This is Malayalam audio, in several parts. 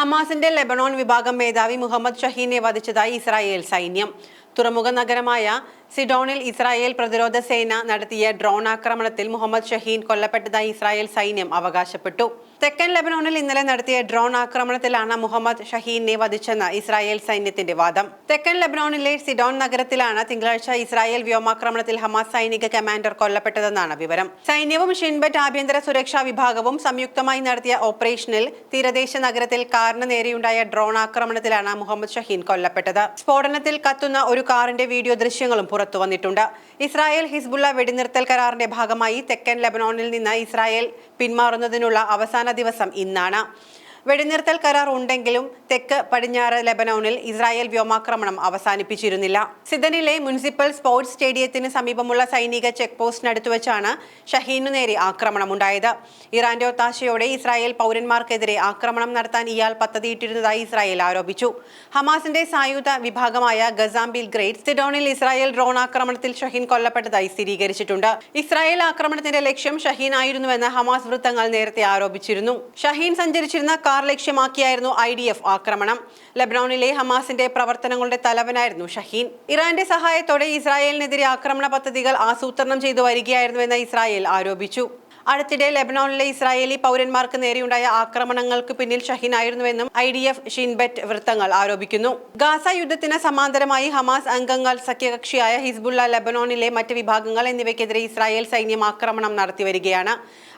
ഹമാസിന്റെ ലെബനോൺ വിഭാഗം മേധാവി മുഹമ്മദ് ഷഹീനെ വധിച്ചതായി ഇസ്രായേൽ സൈന്യം. തുറമുഖ നഗരമായ സിഡോണിൽ ഇസ്രായേൽ പ്രതിരോധ സേന നടത്തിയ ഡ്രോൺ ആക്രമണത്തിൽ മുഹമ്മദ് ഷഹീൻ കൊല്ലപ്പെട്ടതായി ഇസ്രായേൽ സൈന്യം അവകാശപ്പെട്ടു. തെക്കൻ ലെബനോണിൽ ഇന്നലെ നടത്തിയ ഡ്രോൺ ആക്രമണത്തിലാണ് മുഹമ്മദ് ഷഹീനെ വധിച്ചെന്ന് ഇസ്രായേൽ സൈന്യത്തിന്റെ വാദം. തെക്കൻ ലെബനോണിലെ സിഡോൺ നഗരത്തിലാണ് തിങ്കളാഴ്ച ഇസ്രായേൽ വ്യോമാക്രമണത്തിൽ ഹമാസ് സൈനിക കമാൻഡർ കൊല്ലപ്പെട്ടതെന്നാണ് വിവരം. സൈന്യവും ഷിൻബറ്റ് ആഭ്യന്തര സുരക്ഷാ വിഭാഗവും സംയുക്തമായി നടത്തിയ ഓപ്പറേഷനിൽ തീരദേശ നഗരത്തിൽ കാറിന് നേരെയുണ്ടായ ഡ്രോൺ ആക്രമണത്തിലാണ് മുഹമ്മദ് ഷഹീൻ കൊല്ലപ്പെട്ടത്. സ്ഫോടനത്തിൽ കത്തുന്ന ഒരു കാറിന്റെ വീഡിയോ ദൃശ്യങ്ങളും പുറത്തു വന്നിട്ടുണ്ട്. ഇസ്രായേൽ ഹിസ്ബുള്ള വെടിനിർത്തൽ കരാറിന്റെ ഭാഗമായി തെക്കൻ ലെബനോണിൽ നിന്ന് ഇസ്രായേൽ പിന്മാറുന്നതിനുള്ള അവസാന ദിവസം ഇന്നാണ്. വെടിനിർത്തൽ കരാർ ഉണ്ടെങ്കിലും തെക്ക് പടിഞ്ഞാറ് ലെബനോണിൽ ഇസ്രായേൽ വ്യോമാക്രമണം അവസാനിപ്പിച്ചിരുന്നില്ല. സിദനിലെ മുനിസിപ്പൽ സ്പോർട്സ് സ്റ്റേഡിയത്തിന് സമീപമുള്ള സൈനിക ചെക്ക് പോസ്റ്റിനടുത്ത് വെച്ചാണ് ഷഹീനു നേരെ ആക്രമണമുണ്ടായത്. ഇറാന്റെ ഒത്താശയോടെ ഇസ്രായേൽ പൗരന്മാർക്കെതിരെ ആക്രമണം നടത്താൻ ഇയാൾ പദ്ധതിയിട്ടിരുന്നതായി ഇസ്രായേൽ ആരോപിച്ചു. ഹമാസിന്റെ സായുധ വിഭാഗമായ ഗസാംബിൽ ഗ്രേറ്റ് സിഡോണിൽ ഇസ്രായേൽ ഡ്രോൺ ആക്രമണത്തിൽ ഷഹീൻ കൊല്ലപ്പെട്ടതായി സ്ഥിരീകരിച്ചിട്ടുണ്ട്. ഇസ്രായേൽ ആക്രമണത്തിന്റെ ലക്ഷ്യം ഷഹീൻ ആയിരുന്നുവെന്ന് ഹമാസ് വൃത്തങ്ങൾ നേരത്തെ ആരോപിച്ചിരുന്നു. ഷഹീൻ സഞ്ചരിച്ചിരുന്ന കാർ ലക്ഷ്യമാക്കിയായിരുന്നു ഐ ഡി എഫ് ആക്രമണം. ലബ്നോണിലെ ഹമാസിന്റെ പ്രവർത്തനങ്ങളുടെ തലവനായിരുന്നു ഷഹീൻ. ഇറാന്റെ സഹായത്തോടെ ഇസ്രായേലിനെതിരെ ആക്രമണ പദ്ധതികൾ ആസൂത്രണം ചെയ്തു വരികയായിരുന്നുവെന്ന് ഇസ്രായേൽ ആരോപിച്ചു. അടുത്തിടെ ലെബനോണിലെ ഇസ്രായേലി പൗരന്മാർക്ക് നേരെയുണ്ടായ ആക്രമണങ്ങൾക്ക് പിന്നിൽ ഷഹീനായിരുന്നുവെന്നും I D F Shin Bet വൃത്തങ്ങൾ ആരോപിക്കുന്നു. ഗാസ യുദ്ധത്തിന് സമാന്തരമായി ഹമാസ് അംഗങ്ങൾ സഖ്യകക്ഷിയായ ഹിസ്ബുള്ള ലെബനോണിലെ മറ്റ് വിഭാഗങ്ങൾ എന്നിവയ്ക്കെതിരെ ഇസ്രായേൽ സൈന്യം ആക്രമണം നടത്തി വരികയാണ്.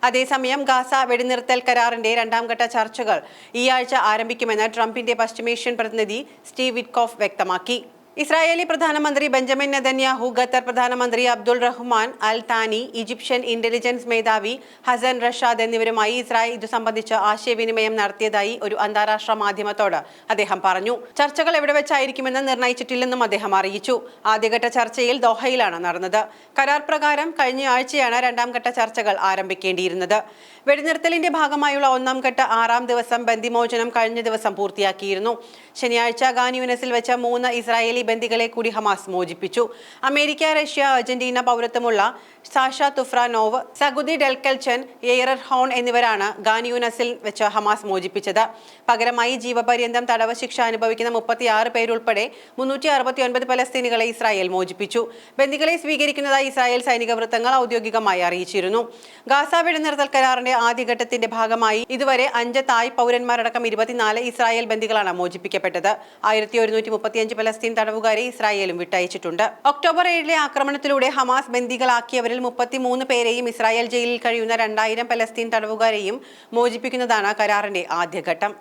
അതേസമയം ഗാസ വെടിനിർത്തൽ കരാറിന്റെ രണ്ടാം ഘട്ട ചർച്ചകൾ ഈ ആഴ്ച ആരംഭിക്കുമെന്ന് ട്രംപിന്റെ പശ്ചിമേഷ്യൻ പ്രതിനിധി സ്റ്റീവ് വിറ്റ്കോഫ് വ്യക്തമാക്കി. ഇസ്രായേലി പ്രധാനമന്ത്രി ബെഞ്ചമിൻ നെതന്യാഹു ഖത്തർ പ്രധാനമന്ത്രി Abdul Rahman Al Thani Egyptian intelligence മേധാവി ഹസൻ റഷാദ് എന്നിവരുമായി ഇസ്രായേൽ ഇതു സംബന്ധിച്ച് ആശയവിനിമയം നടത്തിയതായി ഒരു അന്താരാഷ്ട്ര മാധ്യമത്തോട് അദ്ദേഹം പറഞ്ഞു. ചർച്ചകൾ എവിടെ വെച്ചായിരിക്കുമെന്ന് നിർണയിച്ചിട്ടില്ലെന്നും അദ്ദേഹം അറിയിച്ചു. ആദ്യഘട്ട ചർച്ചയിൽ ദോഹയിലാണ് നടന്നത്. കരാർ പ്രകാരം കഴിഞ്ഞ ആഴ്ചയാണ് രണ്ടാം ഘട്ട ചർച്ചകൾ ആരംഭിക്കേണ്ടിയിരുന്നത്. വെടിനിർത്തലിന്റെ ഭാഗമായുള്ള ഒന്നാം ഘട്ട ആറാം ദിവസം ബന്ദിമോചനം കഴിഞ്ഞ ദിവസം പൂർത്തിയാക്കിയിരുന്നു. ശനിയാഴ്ച ഗാൻ വെച്ച മൂന്ന് ഇസ്രായേലി ബന്ദികളെ കൂടി ഹമാസ് മോചിപ്പിച്ചു. America Russia Argentina പൗരത്വമുള്ള Sasha Troufanov Sagui Dekel Chen Iair Horn എന്നിവരാണ് ഗാനിയൂനസിൽ വെച്ച് ഹമാസ് മോചിപ്പിച്ചത്. പകരമായി ജീവപര്യന്തം തടവ് ശിക്ഷ അനുഭവിക്കുന്ന മുപ്പത്തിയാറ് പേരുൾപ്പെടെ മുന്നൂറ്റി അറുപത്തിയൊൻപത് പലസ്തീനികളെ ഇസ്രായേൽ മോചിപ്പിച്ചു. ബന്ദികളെ സ്വീകരിക്കുന്നതായി ഇസ്രായേൽ സൈനിക വൃത്തങ്ങൾ ഔദ്യോഗികമായി അറിയിച്ചിരുന്നു. ഗാസ വെടിനിർത്തൽ കരാറിന്റെ ആദ്യഘട്ടത്തിന്റെ ഭാഗമായി ഇതുവരെ അഞ്ച് തായ് പൗരന്മാരടക്കം ഇരുപത്തിനാല് ഇസ്രായേൽ ബന്ദികളാണ് മോചിപ്പിക്കപ്പെട്ടത്. ആയിരത്തി ഒരുന്നൂറ്റി മുപ്പത്തിയഞ്ച് പലസ്തീൻ തടവുകാരെ ഇസ്രായേലും വിട്ടയച്ചിട്ടുണ്ട്. ഒക്ടോബർ ഏഴിലെ ആക്രമണത്തിലൂടെ ഹമാസ് ബന്ദികളാക്കിയവരിൽ മുപ്പത്തിമൂന്ന് പേരെയും ഇസ്രായേൽ ജയിലിൽ കഴിയുന്ന രണ്ടായിരം പലസ്തീൻ തടവുകാരെയും മോചിപ്പിക്കുന്നതാണ് കരാറിന്റെ ആദ്യഘട്ടം.